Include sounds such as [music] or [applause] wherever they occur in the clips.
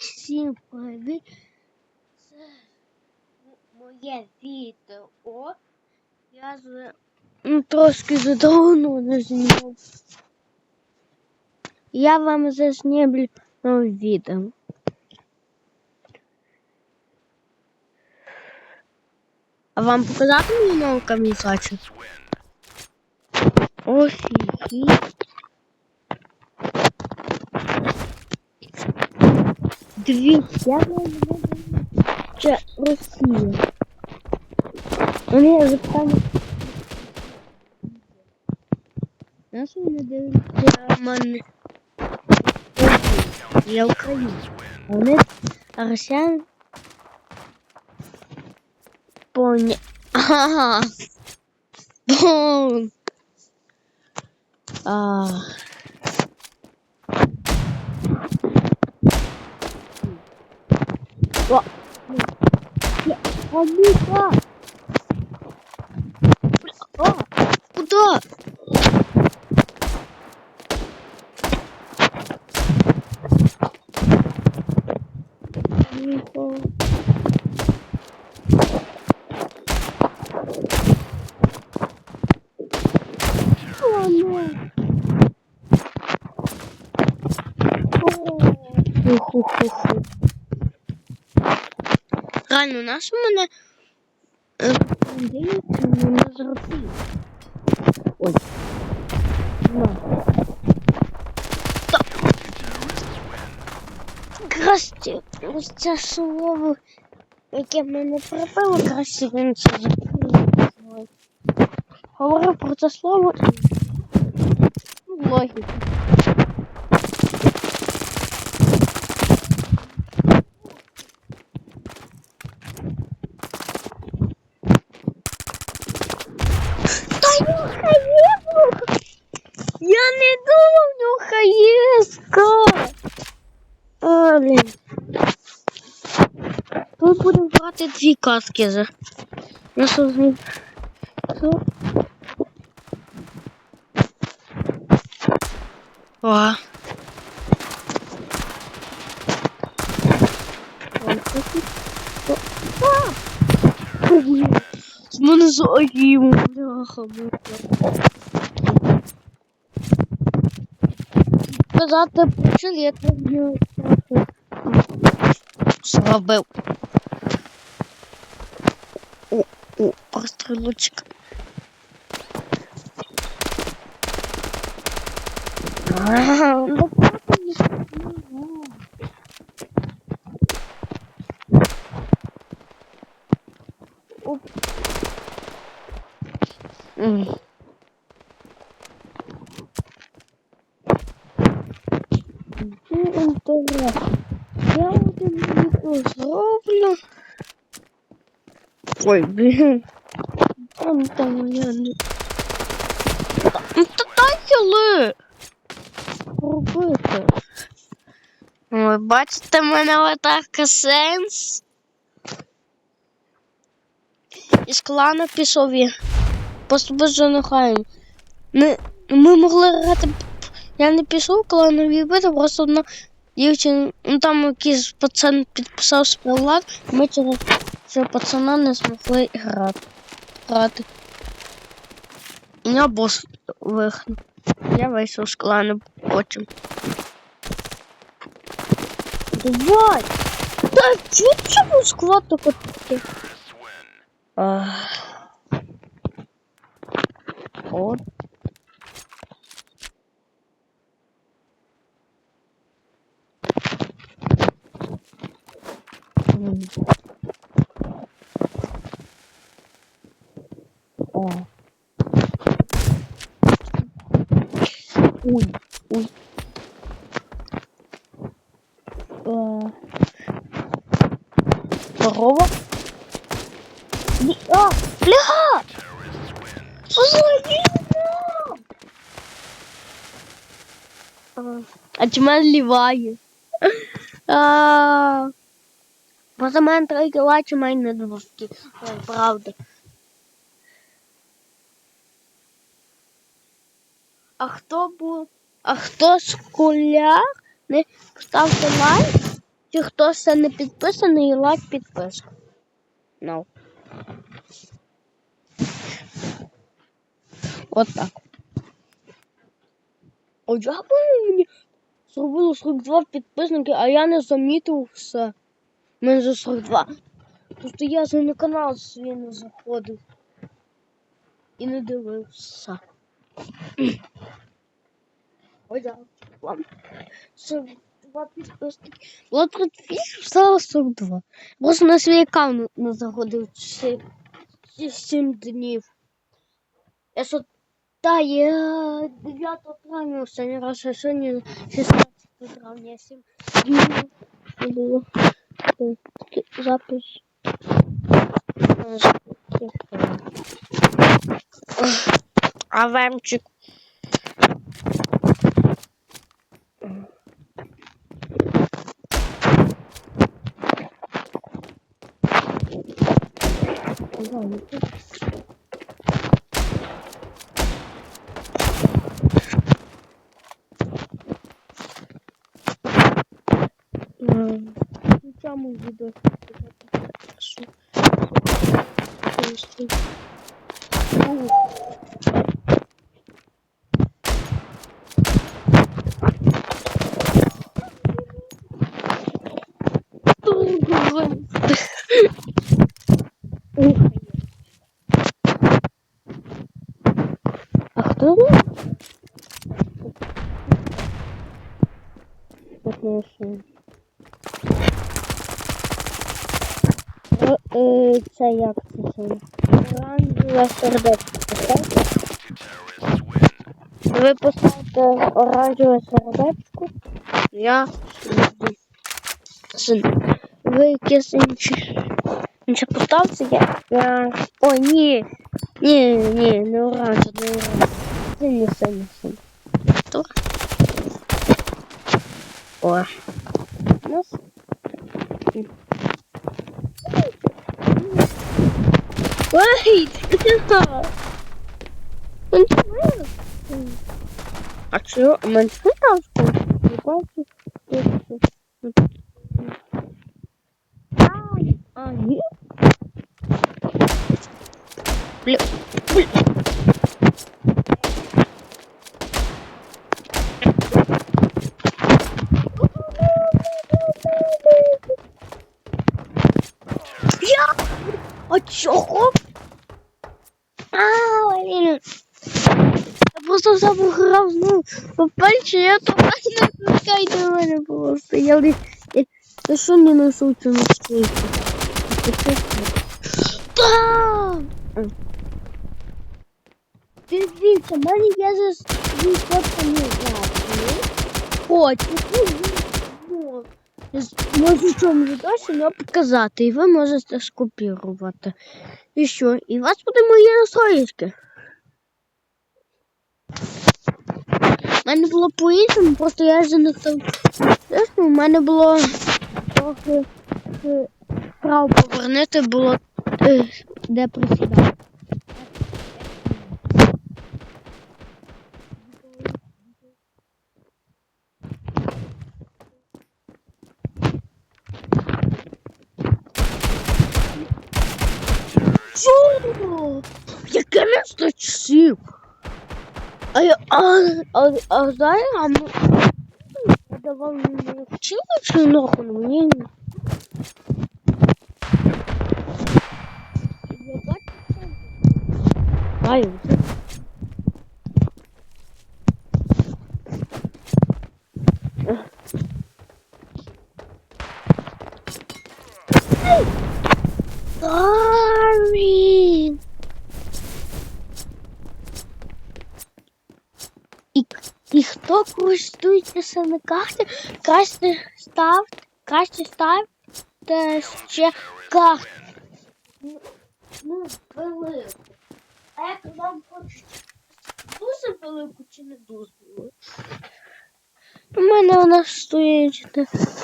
Всім привіт! Це моє відео. Я з... ну, трошки задавно не знімав. Я вам заснімлю нове відео. А вам показати мені нову камінцачу? Офігеть. Дивіться, я вам це Росія. Вони запитання. Нас вони дивляться мене. Я Україна. А вони росіян поня... Ага. Бон. А. Амика. О, куда? Амика. Ху-ху-ху-ху. Реально, наш мене е, дивиться не зробив. Ой. Краще, ось це слово, яке мене прибило, краще він це закрив. Говорив про це слово і ну, логіка. Та нюхаєву! Я не думав нюхаєвська! А, блін. Тут будемо брати дві каски за. З них? Що? О. З мене загів, бляха, бляха. Казати про жилет не зробив. О, о, прострілочка. А, ну папа не знаю. Оп. М. Ну. Я відео зроблю. Ой, блін. Там там я не. Ну та дайте ли! Робити. Ви бачите, мене атака сенс. Із клана пішов я. Просто без жанахаєм. Ми, ми могли грати. Я не пішов кланові бити, просто одна дівчина, ну там якийсь пацан підписав співлад, ми через цього пацана не змогли грати. грати. І я бос вигнав. Я вийшов з клану потім. Давай! Та чого цього склад таке? От. М. О. Ой, ой. Здорово. Ні- А, бля! А чому ліває? А, Просто мене три кіла, чи мене двушки. Правда. А хто був А хто школяр, не ставте лайк, чи хто ще не підписаний, лайк підписку. Ну. От так. О, як воно мені зробило 42 підписники, а я не замітив все. Мене вже 42. Просто я за на канал свій не заходив. І не дивився. Ладно. 42 підписники. Було 38, стало 42. Просто на свій аккаунт не заходив 7 днів. Я що та, я 9 травня останній раз, а сьогодні 16 травня, 7 днів було е, запис. А вемчик. В цьому відео. А хто ви? Отношення. Е, е, Це як це? Оранжеве сердечко. поставте. Ви поставте оранжеве сердечко. Я. Ви. Інше поставте я. я... О, ні. Ні, ні, не оранжеве, не оранжеве. Синє, синє, синє. Тур. О. Нас. Wait! А чё? А мы что там Не бачу. А, ні? Бля, бля. Я? А чого? А, блін. Просто забув ну, по-перше, я то [laughs] не пускай до мене було стояли. Та що не несу цю настойку? Так! Дивіться, в мене же свій фотомізації. Хочу. Ну, Можу в цьому відосі не показати, і ви можете скопірувати. І що? І у вас буде мої настройки. У мене було по-іншому, просто я вже не. Чесно, у мене було трохи е, вправо повернути було е, де присідати. Чого? Яке місто часів? А я а, а, а знає, а я давав мені вчили чи нахуй не- Я бачу, що- Знаю. Sorry. І, і користується на карті, краще став, краще ставте ще карт. Ну, ну, велику. А як вам хочеться дуже велику чи не дуже велику? У мене вона стоїть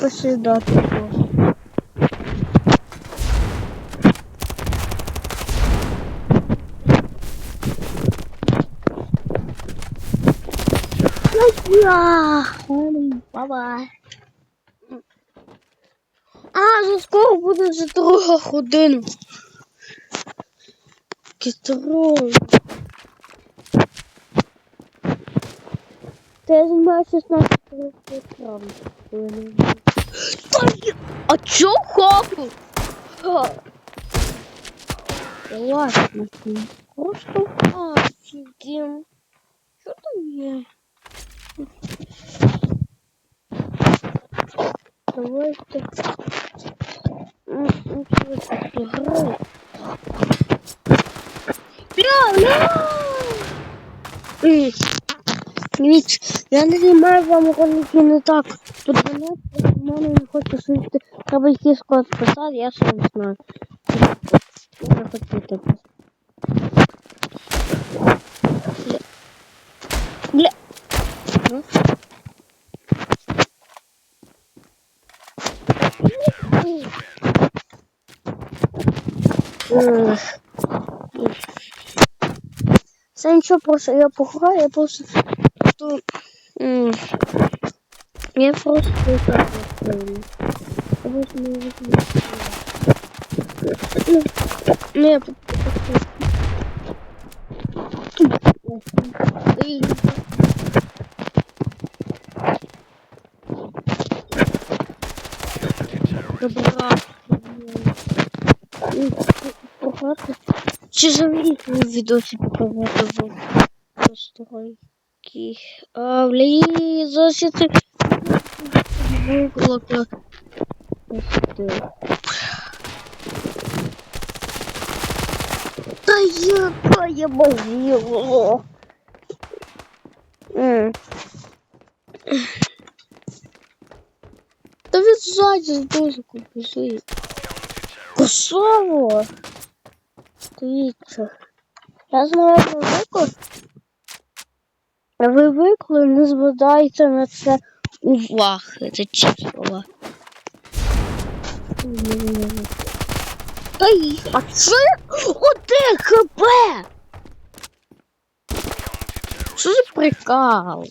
посідати. просто. Я! Бабай. А, вже скоро буде вже друга година. Кітрон. Я знімаю 16 травня. Та є- А чо хапу? Ладно, просто офігім. Що там є? Давайте. Тут? Бля, бля! М, Дивіться, я не знімаю вам ролики не так. По 12 в мене не хочу сидіти. Треба якийсь код писати, я ще не знаю. Я хочу так. Бля. Ну. Це нічого просто я пограю, я просто что я просто так не Добра показати. Чи взагалі відосі показати був просто гайки. А, блін, зовсім це вугло. Та я, та я базіло. Та він ззаді з дозиком біжить. Косово! Дивіться. Я знаю ви виклик. Ви виклик не звертайте на це уваги. Це число. Та й, а це оте хп! Що за прикол?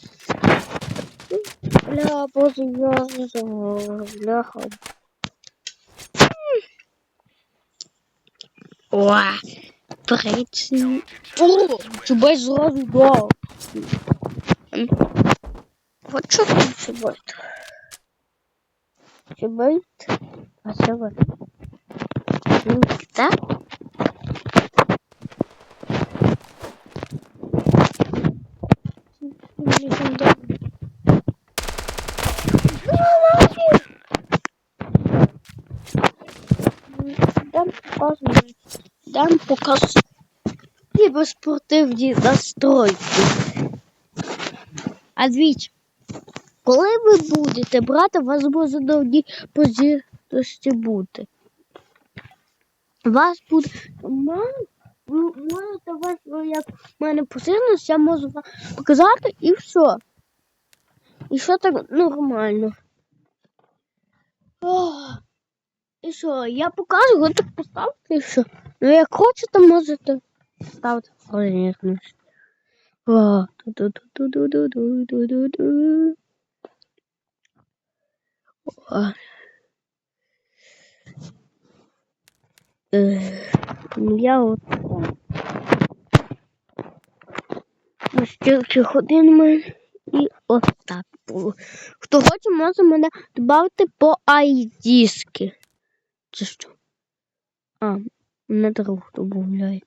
Бля, боже, я не знаю, бляха. Uau! Parece. Oh! Tu vais lá do gol! Vou te chamar de chibote. Chibote? Vai chamar. Hum, que tá? Дам. Либо спортивні настройки. А дивіться, коли ви будете брати, у вас може на одній позиції бути. Вас буде. можете вас, ну, як в мене посильність, я можу вам показати і все. І все так нормально. Ох. І що, я покажу, ви так поставте і все. Ну як хочете, можете ставити розніжність. О, ту-ту-ту-ту-ту-ту-ту-ту-ту. Е, Я от на стільки годин мене і от так було. Хто хоче, може мене додати по айдіски. Це що? А, мене друг додає.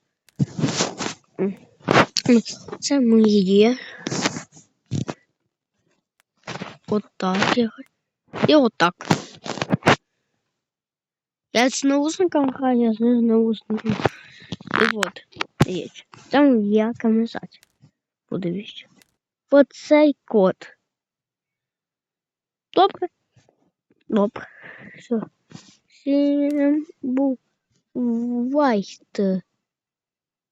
Це моє. Отак я. І отак. Я з наушником граю, я з наушником. І от, дивіться. Там є камізать. Подивіться. По цей код. Добре? Добре. Все. düşüncem bu vaydı.